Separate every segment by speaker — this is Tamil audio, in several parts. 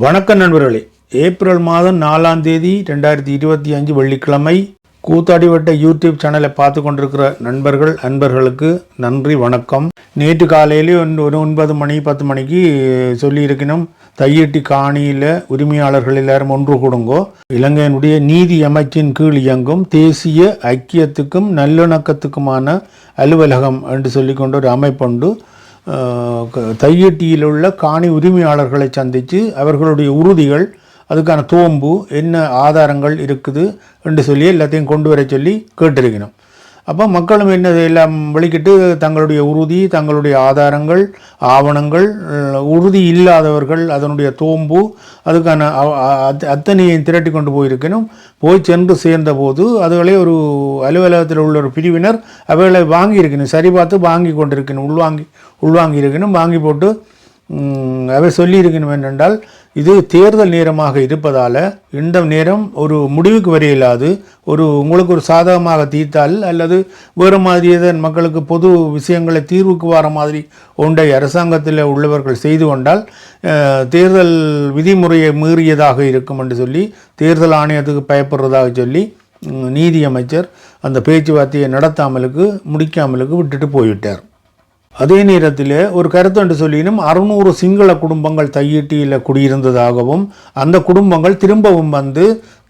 Speaker 1: வணக்கம் நண்பர்களே. ஏப்ரல் மாதம் நாலாம் தேதி ரெண்டாயிரத்தி இருபத்தி அஞ்சு வெள்ளிக்கிழமை கூத்தாடிவட்ட யூடியூப் சேனலை பார்த்து கொண்டிருக்கிற நண்பர்கள் அன்பர்களுக்கு நன்றி வணக்கம். நேற்று காலையிலே ஒன்- ஒரு ஒன்பது மணி பத்து மணிக்கு சொல்லியிருக்கணும் தையட்டி காணியில் உரிமையாளர்கள் எல்லாரும் ஒன்று கூடுங்கோ. இலங்கையினுடைய நீதி அமைச்சின் கீழ் இயங்கும் தேசிய ஐக்கியத்துக்கும் நல்லிணக்கத்துக்குமான அலுவலகம் என்று சொல்லிக்கொண்டு ஒரு அமைப்புண்டு. அஹ், தையட்டியில் உள்ள காணி உரிமையாளர்களை சந்தித்து அவர்களுடைய உறுதிகள் அதுக்கான தோம்பு என்ன ஆதாரங்கள் இருக்குது என்று சொல்லி எல்லாத்தையும் கொண்டு வர சொல்லி கேட்டிருக்கணும். அப்போ மக்களும் என்ன எல்லாம் வெளிக்கிட்டு தங்களுடைய உறுதி தங்களுடைய ஆதாரங்கள் ஆவணங்கள் உறுதி இல்லாதவர்கள் அதனுடைய தோம்பு அதுக்கான அத்தனையை அத்தனையும் திரட்டி கொண்டு போயிருக்கணும். போய் சென்று சேர்ந்தபோது அதுகளே ஒரு அலுவலகத்தில் உள்ள ஒரு பிரிவினர் அவைகளை வாங்கியிருக்கணும். சரி பார்த்து வாங்கி கொண்டிருக்கணும். உள்வாங்கி உள்வாங்கி இருக்கணும் வாங்கி போட்டு அவை சொல்லியிருக்கணும் என்னென்றால் இது தேர்தல் நேரமாக இருப்பதால் இந்த நேரம் ஒரு முடிவுக்கு வர இல்லாது ஒரு உங்களுக்கு ஒரு சாதகமாக தீர்த்தால் அல்லது வேறு மாதிரி மக்களுக்கு பொது விஷயங்களை தீர்வுக்கு வர மாதிரி ஒன்றை அரசாங்கத்தில் உள்ளவர்கள் செய்து கொண்டால் தேர்தல் விதிமுறையை மீறியதாக இருக்கும் என்று சொல்லி தேர்தல் ஆணையத்துக்கு பயப்படுறதாக சொல்லி நீதி அமைச்சர் அந்த பேச்சுவார்த்தையை நடத்தாமலுக்கு முடிக்காமலுக்கு விட்டுட்டு போய்விட்டார். அதே நேரத்தில் ஒரு கருத்து என்று சொல்லினும் அறுநூறு சிங்கள குடும்பங்கள் தையீட்டியில் குடியிருந்ததாகவும் அந்த குடும்பங்கள் திரும்பவும் வந்து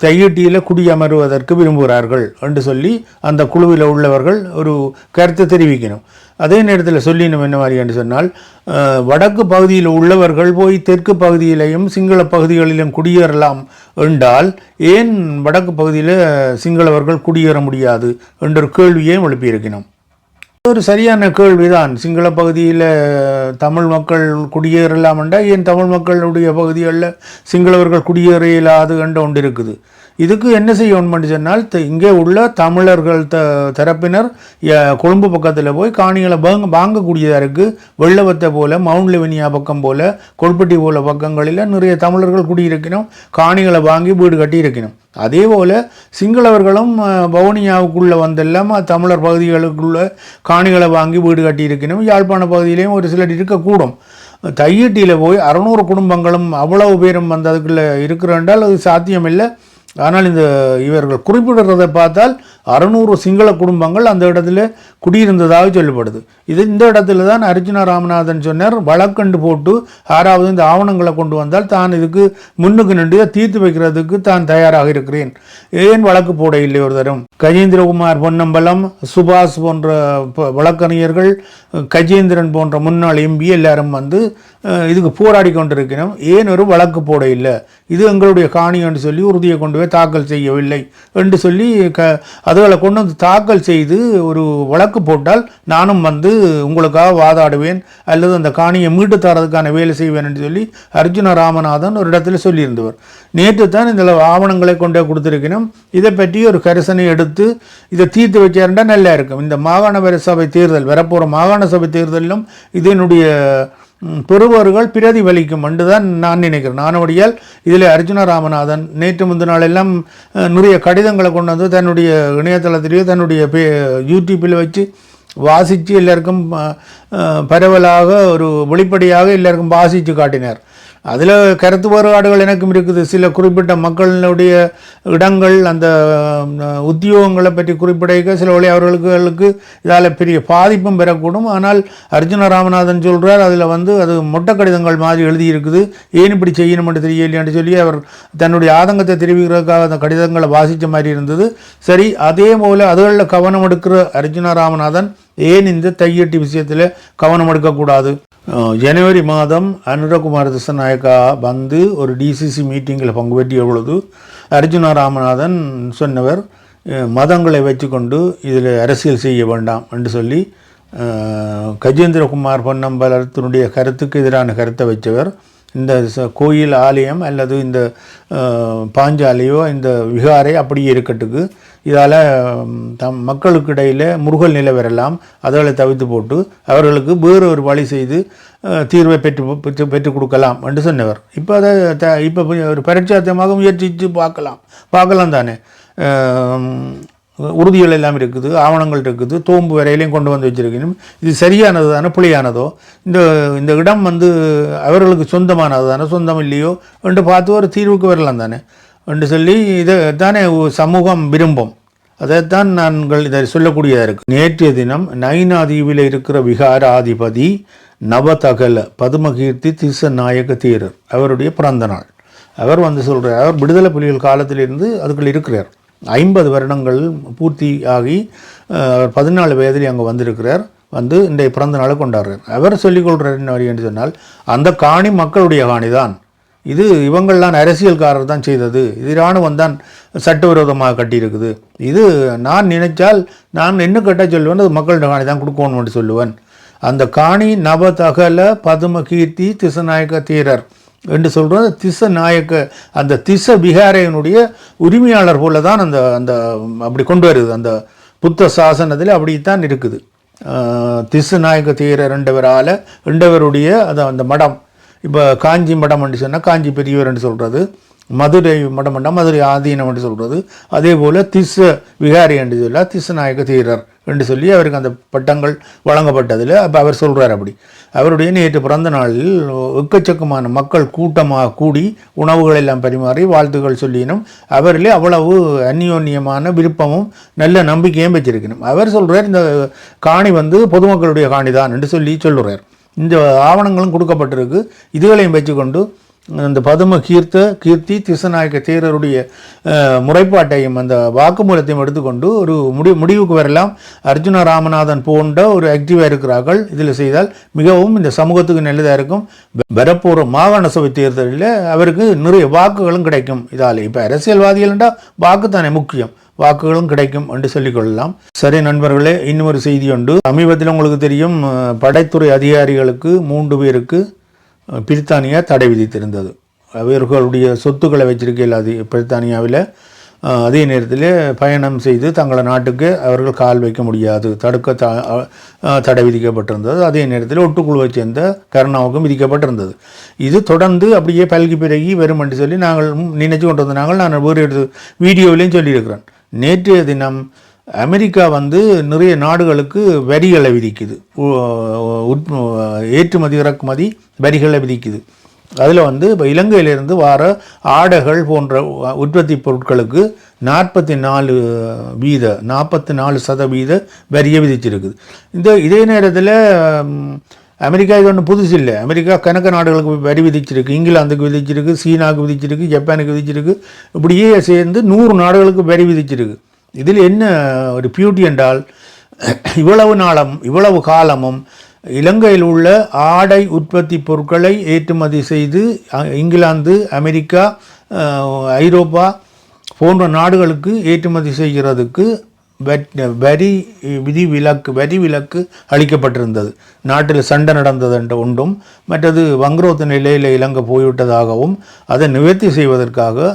Speaker 1: தையீட்டியில் குடியமருவதற்கு விரும்புகிறார்கள் என்று சொல்லி அந்த குழுவில் உள்ளவர்கள் ஒரு கருத்தை தெரிவிக்கணும். அதே நேரத்தில் சொல்லினோம் என்ன மாதிரி என்று சொன்னால் வடக்கு பகுதியில் உள்ளவர்கள் போய் தெற்கு பகுதியிலையும் சிங்கள பகுதிகளிலும் குடியேறலாம் என்றால் ஏன் வடக்கு பகுதியில் சிங்களவர்கள் குடியேற முடியாது? என்ற கேள்வியையும் எழுப்பியிருக்கணும். ஒரு சரியான கேள்விதான். சிங்கள பகுதியில் தமிழ் மக்கள் குடியேறலாம்ண்டா ஏன் தமிழ் மக்களுடைய பகுதிகளில் சிங்களவர்கள் குடியேற இல்லாது கண்டு ஒன்று இருக்குது இதுக்கு என்ன செய்யணும்னு சொன்னால் இங்கே உள்ள தமிழர்கள் த தரப்பினர் கொழும்பு பக்கத்தில் போய் காணிகளை வாங்க வாங்கக்கூடியதாக இருக்குது வெள்ளவத்தை போல மவுண்ட் லெவனியா பக்கம் போல் கொல்பட்டி போல பக்கங்களில் நிறைய தமிழர்கள் குடியிருக்கணும் காணிகளை வாங்கி வீடு கட்டியிருக்கணும். அதே போல் சிங்களவர்களும் அஹ், வவுனியாவுக்குள்ளே வந்தெல்லாம் தமிழர் பகுதிகளுக்குள்ள காணிகளை வாங்கி வீடு கட்டியிருக்கணும். யாழ்ப்பாண பகுதியிலையும் ஒரு சிலர் இருக்கக்கூடும். தையீட்டியில் போய் அறநூறு குடும்பங்களும் அவ்வளவு பேரும் வந்து அதுக்குள்ளே என்றால் அது சாத்தியமில்லை. ஆனால் இந்த இவர்கள் குறிப்பிடுறதை பார்த்தால் அறுநூறு சிங்கள குடும்பங்கள் அந்த இடத்துல குடியிருந்ததாக சொல்லப்படுது. இது இந்த இடத்துல தான் அர்ஜுனா ராமநாதன் சொன்னார் வழக்கண்டு போட்டு யாராவது இந்த ஆவணங்களை கொண்டு வந்தால் தான் இதுக்கு முன்னுக்கு நின்று தீர்த்து வைக்கிறதுக்கு தான் தயாராக இருக்கிறேன். ஏன் வழக்கு போட இல்லை ஒரு தரம்? கஜேந்திரகுமார் பொன்னம்பலம் சுபாஷ் போன்ற வழக்கறிஞர்கள் கஜேந்திரன் போன்ற முன்னாள் எம்பி எல்லாரும் வந்து இதுக்கு போராடி கொண்டிருக்கிறோம். ஏன் ஒரு வழக்கு போட இல்லை? இது எங்களுடைய காணி என்று சொல்லி உறுதியை கொண்டு போய் தாக்கல் செய்யவில்லை என்று சொல்லி க அதுகளை கொண்டு வந்து தாக்கல் செய்து ஒரு வழக்கு போட்டால் நானும் வந்து உங்களுக்காக வாதாடுவேன் அல்லது அந்த காணியை மீட்டு தரதுக்கான வேலை செய்வேன் என்று சொல்லி அர்ஜுன ராமநாதன் ஒரு இடத்துல சொல்லியிருந்தவர். நேற்று தான் இந்த ஆவணங்களை கொண்டே கொடுத்துருக்கணும். இதை பற்றி ஒரு கரிசனை எடுத்து இதை தீர்த்து வச்சாருண்டா நல்லா இருக்கும். இந்த மாகாண சபை தேர்தல் வரப்போகிற மாகாண சபை தேர்தலிலும் இதனுடைய பெறுபவர்கள் பிரதிபலிக்கும் என்று தான் நான் நினைக்கிறேன். நானபடியால் இதில் அர்ஜுன ராமநாதன் நேற்று முந்தின நாளெல்லாம் நிறைய கடிதங்களை கொண்டு வந்து தன்னுடைய இணையதளத்திலேயோ தன்னுடைய பே யூடியூப்பில் வச்சு வாசித்து எல்லாருக்கும் பரவலாக ஒரு வெளிப்படையாக எல்லாருக்கும் வாசித்து காட்டினார். அதில் கருத்து வேறுபாடுகள் எனக்கும் இருக்குது. சில குறிப்பிட்ட மக்களுடைய இடங்கள் அந்த உத்தியோகங்களை பற்றி குறிப்பிடைக்க சில வழி அவர்களுக்கு இதால் பெரிய பாதிப்பும் பெறக்கூடும். ஆனால் அர்ஜுன ராமநாதன் சொல்கிறார் அதில் வந்து அது மொட்டை கடிதங்கள் மாதிரி எழுதியிருக்குது. ஏன் இப்படி செய்யணும்னு தெரியலையான்னு சொல்லி அவர் தன்னுடைய ஆதங்கத்தை தெரிவிக்கிறதுக்காக அந்த கடிதங்களை வாசித்த மாதிரி இருந்தது. சரி அதே போல் அதுகளில் கவனம் எடுக்கிற அர்ஜுன ராமநாதன் ஏன் இந்த தையட்டி விஷயத்தில் கவனம் எடுக்கக்கூடாது? ஜனவரி மாதம் அனுரகுமார் திசநாயக்கா வந்து ஒரு டிசிசி மீட்டிங்கில் பங்கு பெற்றிய பொழுது அர்ஜுனா ராமநாதன் சொன்னவர் மதங்களை வச்சுக்கொண்டு இதில் அரசியல் செய்ய வேண்டாம் என்று சொல்லி கஜேந்திரகுமார் பொன்னம்பலத்தினுடைய கருத்துக்கு எதிரான கருத்தை வச்சவர் இந்த ச- கோயில் ஆலயம் அல்லது இந்த பாஞ்சாலையோ இந்த விகாரை அப்படியே இருக்கட்டுக்கு. இதால் தம் மக்களுக்கு இடையில் முருகல் நிலை வரலாம் அதோட தவிர்த்து போட்டு அவர்களுக்கு வேறு ஒரு வழி செய்து தீர்வை பெற்று பெற்று பெற்றுக் கொடுக்கலாம் என்று சொன்னவர். இப்போ அதை த இப்போ ஒரு பரிச்சாத்தியமாக முயற்சித்து பார்க்கலாம். பார்க்கலாம் தானே. உறுதிகள் எல்லாம் இருக்குது ஆவணங்கள் இருக்குது தோம்பு வரையிலையும் கொண்டு வந்து வச்சிருக்கணும். இது சரியானது தானே புளியானதோ? இந்த இந்த இடம் வந்து அவர்களுக்கு சொந்தமானது தானே சொந்தம் இல்லையோ என்று பார்த்து ஒரு தீர்வுக்கு வரலாம் தானே. என்று சொல்லி இதை தானே சமூகம் விரும்பும். அதைத்தான் நாங்கள் இதை சொல்லக்கூடியதாக இருக்கு. நேற்றைய தினம் நைனா தீவில் இருக்கிற விகாராதிபதி நவதகல பதுமகீர்த்தி திச நாயக தீரர் அவருடைய பிறந்த நாள். அவர் வந்து சொல்கிறார் அவர் விடுதலை புலிகள் காலத்திலிருந்து அதுக்குள் இருக்கிறார். ஐம்பது வருடங்கள் பூர்த்தி ஆகி அவர் பதினாலு வயதில் அங்கே வந்திருக்கிறார். வந்து இன்றைய பிறந்த நாளை கொண்டாடுறார். அவர் சொல்லிக்கொள்கிறார் என்ன என்று சொன்னால் அந்த காணி மக்களுடைய காணி தான் இது இவங்கள்லாம் அரசியல்காரர் தான் செய்தது. இது இராணுவம் தான் சட்டவிரோதமாக கட்டியிருக்குது. இது நான் நினைச்சால் நான் என்ன கட்ட சொல்லுவேன் அது மக்களுடைய காணி தான் கொடுக்கணும்னு சொல்லுவேன். அந்த காணி நவதகல பதும கீர்த்தி திசநாயக தீரர். என்று சொல்கிறது திச நாயக்க அந்த திச விகாரையினுடைய உரிமையாளர் போல தான் அந்த அந்த அப்படி கொண்டு வருது. அந்த புத்த சாசனத்தில் அப்படித்தான் இருக்குது. திசு நாயக்க தீரர் ரெண்டவரால் ரெண்டவருடைய அது அந்த மடம். இப்போ காஞ்சி மடம் என்று சொன்னால் காஞ்சி பெரியவர் என்று சொல்கிறது மதுரை மடமண்டம் என்றால் மதுரை ஆதீனம் என்று சொல்கிறது அதே போல் திச விகாரி என்று சொல்ல திசுநாயக தீரர் என்று சொல்லி அவருக்கு அந்த பட்டங்கள் வழங்கப்பட்டதில் அப்போ அவர் சொல்கிறார் அப்படி. அவருடைய நேற்று பிறந்த நாளில் எக்கச்சக்கமான மக்கள் கூட்டமாக கூடி உணவுகள் எல்லாம் பரிமாறி வாழ்த்துக்கள் சொல்லினும் அவரிலே அவ்வளவு அந்யோன்யமான விருப்பமும் நல்ல நம்பிக்கையும் வச்சிருக்கணும் அவர் சொல்கிறார் இந்த காணி வந்து பொதுமக்களுடைய காணி தான் என்று சொல்லி சொல்லுறார். இந்த ஆவணங்களும் கொடுக்கப்பட்டிருக்கு. இதுகளையும் வச்சுக்கொண்டு இந்த பதும கீர்த்த கீர்த்தி திசநாயக்க தேரருடைய முறைப்பாட்டையும் அந்த வாக்குமூலத்தையும் எடுத்துக்கொண்டு ஒரு முடி முடிவுக்கு வரலாம். அர்ஜுன ராமநாதன் போன்ற ஒரு ஆக்டிவாக இருக்கிறார்கள். இதில் செய்தால் மிகவும் இந்த சமூகத்துக்கு நல்லதாக இருக்கும். வரப்போகிற மாகாண சபை தேர்தலில் அவருக்கு நிறைய வாக்குகளும் கிடைக்கும். இதால் இப்போ அரசியல்வாதிகள்ன்றா வாக்கு தானே முக்கியம். வாக்குகளும் கிடைக்கும் என்று சொல்லிக்கொள்ளலாம் சரி நண்பர்களே இன்னொரு செய்தி உண்டு. சமீபத்தில் உங்களுக்கு தெரியும் படைத்துறை அதிகாரிகளுக்கு மூன்று பேருக்கு பிரித்தானியா தடை விதித்திருந்தது. அவர்களுடைய சொத்துக்களை வச்சிருக்கையில் அது பிரித்தானியாவில் அதே நேரத்தில் பயணம் செய்து தங்களை நாட்டுக்கு அவர்கள் கால் வைக்க முடியாது. தடுக்க த தடை விதிக்கப்பட்டிருந்தது. அதே நேரத்தில் ஒட்டுக்குழுவை சேர்ந்த கருணாவுக்கும் விதிக்கப்பட்டிருந்தது. இது தொடர்ந்து அப்படியே பல்கி பிறகி வரும் என்று சொல்லி நாங்கள் நினைச்சு கொண்டு வந்த நாங்கள் நான் வேறு எடுத்து வீடியோவிலையும் சொல்லியிருக்கிறேன் நேற்றைய தினம் அமெரிக்கா வந்து நிறைய நாடுகளுக்கு வரிகளை விதிக்குது. உட்- ஏற்றுமதி இறக்குமதி வரிகளை விதிக்குது. அதில் வந்து இப்போ இலங்கையிலிருந்து வர ஆடைகள் போன்ற உற்பத்தி பொருட்களுக்கு நாற்பத்தி நாலு வீத நாற்பத்தி நாலு சதவீத வரியை விதிச்சிருக்குது. இந்த இதே நேரத்தில் அமெரிக்கா இது ஒன்றும் புதுசு இல்லை. அமெரிக்கா கணக்க நாடுகளுக்கு வரி விதிச்சிருக்கு. இங்கிலாந்துக்கு விதிச்சிருக்கு சீனாவுக்கு விதிச்சிருக்கு ஜப்பானுக்கு விதிச்சிருக்கு. இப்படியே சேர்ந்து நூறு நாடுகளுக்கு வரி விதிச்சிருக்கு. இதில் என்ன ஒரு பியூட்டி என்றால் இவ்வளவு நாளம் இவ்வளவு காலமும் இலங்கையில் உள்ள ஆடை உற்பத்தி பொருட்களை ஏற்றுமதி செய்து இங்கிலாந்து அமெரிக்கா ஐரோப்பா போன்ற நாடுகளுக்கு ஏற்றுமதி செய்கிறதுக்கு வரி விதி விலக்கு வரி விலக்கு அளிக்கப்பட்டிருந்தது. நாட்டில் சண்டை நடந்தது என்ற உண்டும் மற்றது வங்குரோத்த நிலையில் இலங்கை போய்விட்டதாகவும் அதை நிவர்த்தி செய்வதற்காக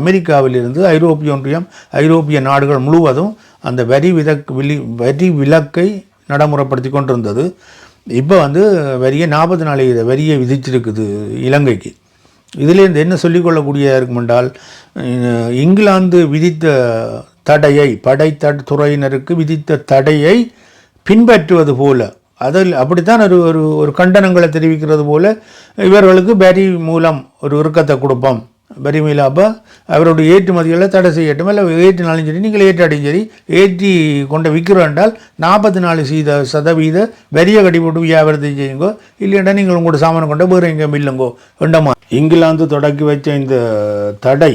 Speaker 1: அமெரிக்காவிலிருந்து ஐரோப்பிய ஒன்றியம் ஐரோப்பிய நாடுகள் முழுவதும் அந்த வரி விலக்கு விலி வரி விலக்கை நடைமுறைப்படுத்தி கொண்டிருந்தது. இப்போ வந்து வரியை நாற்பது நாலு வரியை விதிச்சிருக்குது இலங்கைக்கு. இதிலேருந்து என்ன சொல்லிக்கொள்ளக்கூடியதாக இருக்கும் என்றால் இங்கிலாந்து விதித்த தடையை படை தட- துறையினருக்கு விதித்த தடையை பின்பற்றுவது போல. அதில் அப்படித்தான் ஒரு ஒரு ஒரு கண்டனங்களை தெரிவிக்கிறது போல இவர்களுக்கு வரி மூலம் ஒரு இறுக்கத்தை கொடுப்போம். வரி மூலம் அப்போ அவருடைய ஏற்றுமதிகளை தடை செய்யட்டும். இல்லை ஏற்றினாலும் சரி நீங்கள் ஏற்றடையும் சரி ஏற்றி கொண்டு விற்கிறோம் என்றால் நாற்பத்தி நாலு சீத சதவீத வரியை கட்டி போட்டு வியாபாரத்தை செய்யுங்கோ. இல்லைன்னா நீங்கள் உங்களோட சாமானை கொண்டு வேறு எங்கே மில்லுங்கோ வேண்டாமா? இங்கிலாந்து தொடக்கி வச்ச இந்த தடை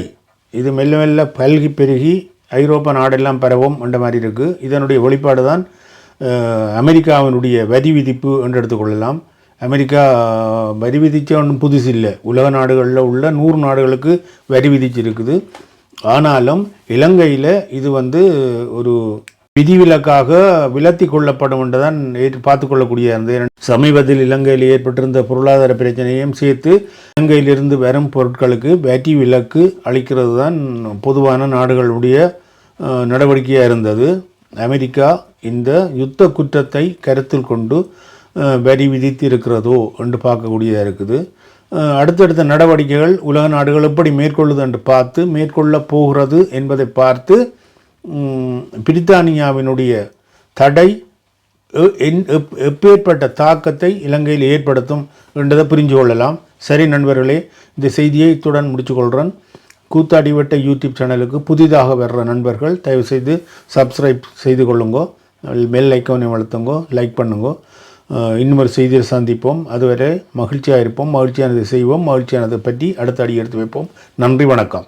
Speaker 1: இது மெல்ல மெல்ல பல்கி பெருகி ஐரோப்பா நாடெல்லாம் பரவும் என்ற மாதிரி இருக்குது இதனுடைய வெளிப்பாடு தான் அமெரிக்காவினுடைய வரி விதிப்பு என்று எடுத்துக்கொள்ளலாம் அமெரிக்கா வரி விதிச்ச ஒன்றும் புதுசு இல்லை. உலக நாடுகளில் உள்ள நூறு நாடுகளுக்கு வரி விதிச்சிருக்குது. ஆனாலும் இலங்கையில் இது வந்து ஒரு விதிவிலக்காக விலத்தி கொள்ளப்படும் என்றுதான் ஏற்று பார்த்து கொள்ளக்கூடிய அந்த சமீபத்தில் இலங்கையில் ஏற்பட்டிருந்த பொருளாதார பிரச்சனையும் சேர்த்து இலங்கையிலிருந்து வரும் பொருட்களுக்கு பேட்டி விலக்கு அளிக்கிறது தான் பொதுவான நாடுகளுடைய நடவடிக்கையாக இருந்தது. அமெரிக்கா இந்த யுத்த குற்றத்தை கருத்தில் கொண்டு வரி விதித்து இருக்கிறதோ என்று பார்க்கக்கூடியதாக இருக்குது. அடுத்தடுத்த நடவடிக்கைகள் உலக நாடுகள் எப்படி மேற்கொள்ளுது என்று பார்த்து மேற்கொள்ள போகிறது என்பதை பார்த்து பிரித்தானியாவினுடைய தடை எ- என்- எப்- எப்பேற்பட்ட தாக்கத்தை இலங்கையில் ஏற்படுத்தும் என்றதை புரிஞ்சு கொள்ளலாம். சரி நண்பர்களே இந்த செய்தியை இத்துடன் முடிச்சுக்கொள்கிறேன் கூத்தாடிவட்ட யூடியூப் சேனலுக்கு புதிதாக வர்ற நண்பர்கள் தயவுசெய்து சப்ஸ்கிரைப் செய்து கொள்ளுங்கோ. மேல் லைக்கோனை வளர்த்துங்கோ லைக் பண்ணுங்கோ. இன்னும் ஒரு செய்தியில் சந்திப்போம். அதுவரை மகிழ்ச்சியாக இருப்போம் மகிழ்ச்சியானதை செய்வோம் மகிழ்ச்சியானதை பற்றி அடுத்த அடி எடுத்து வைப்போம். நன்றி வணக்கம்.